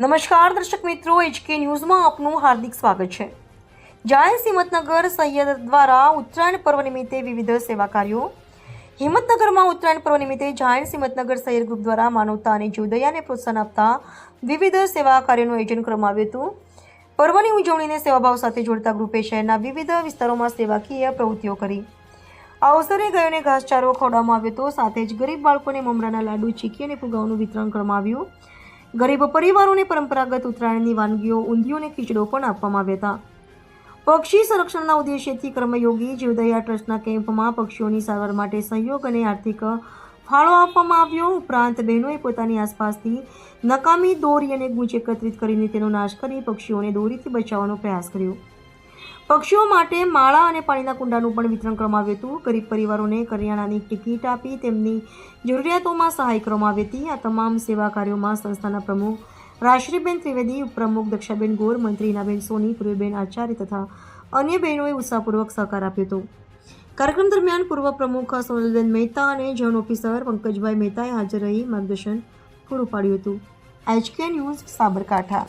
નમસ્કાર, દર્શક મિત્રો એચકે ન્યૂઝમાં આપનું હાર્દિક સ્વાગત છે. જાહેર હિંમતનગર સૈયદ દ્વારા ઉત્તરાયણ પર્વ નિમિત્તે વિવિધ સેવા કાર્યો. હિંમતનગરમાં ઉત્તરાયણ પર્વ નિમિત્તે જાહેર હિંમતનગર સૈયદ ગ્રુપ દ્વારા માનવતા અને જીવદયાને પ્રોત્સાહન આપતા વિવિધ સેવા કાર્યોનું આયોજન કરવામાં આવ્યું હતું. પર્વની ઉજવણીને સેવાભાવ સાથે જોડતા ગ્રુપે શહેરના વિવિધ વિસ્તારોમાં સેવાકીય પ્રવૃત્તિઓ કરી. આ અવસરે ગયોને ઘાસચારો ખવડાવવામાં આવ્યો હતો. સાથે જ ગરીબ બાળકોને મમરાના લાડુ, ચીકી અને ફુગાઓનું વિતરણ કરવામાં આવ્યું. ગરીબ પરિવારોને પરંપરાગત ઉત્તરાયણની વાનગીઓ, ઊંધિયું અને ખીચડો પણ આપવામાં આવ્યા હતા. પક્ષી સંરક્ષણના ઉદ્દેશ્યથી કર્મયોગી જીવદયા ટ્રસ્ટના કેમ્પમાં પક્ષીઓની સારવાર માટે સહયોગ અને આર્થિક ફાળો આપવામાં આવ્યો. ઉપરાંત બહેનોએ પોતાની આસપાસથી નકામી દોરી અને ગૂંચ એકત્રિત કરીને તેનો નાશ કરી પક્ષીઓને દોરીથી બચાવવાનો પ્રયાસ કર્યો. પક્ષીઓ માટે માળા અને પાણીના કુંડાનું પણ વિતરણ કરવામાં આવ્યું હતું. ગરીબ પરિવારોને કરિયાણાની ટિકિટ આપી તેમની જરૂરિયાતોમાં સહાય કરવામાં આવી હતી. આ તમામ સેવા કાર્યોમાં સંસ્થાના પ્રમુખ રાશ્રીબેન ત્રિવેદી, ઉપપ્રમુખ દક્ષાબેન ગોર, મંત્રી ઇનાબેન સોની, પૂર્વબેન આચાર્ય તથા અન્ય બહેનોએ ઉત્સાહપૂર્વક સહકાર આપ્યો હતો. કાર્યક્રમ દરમિયાન પૂર્વ પ્રમુખ સોનલબેન મહેતા અને ઝોન ઓફિસર પંકજભાઈ મહેતાએ હાજર રહી માર્ગદર્શન પૂરું પાડ્યું હતું. HK News Sabarkantha.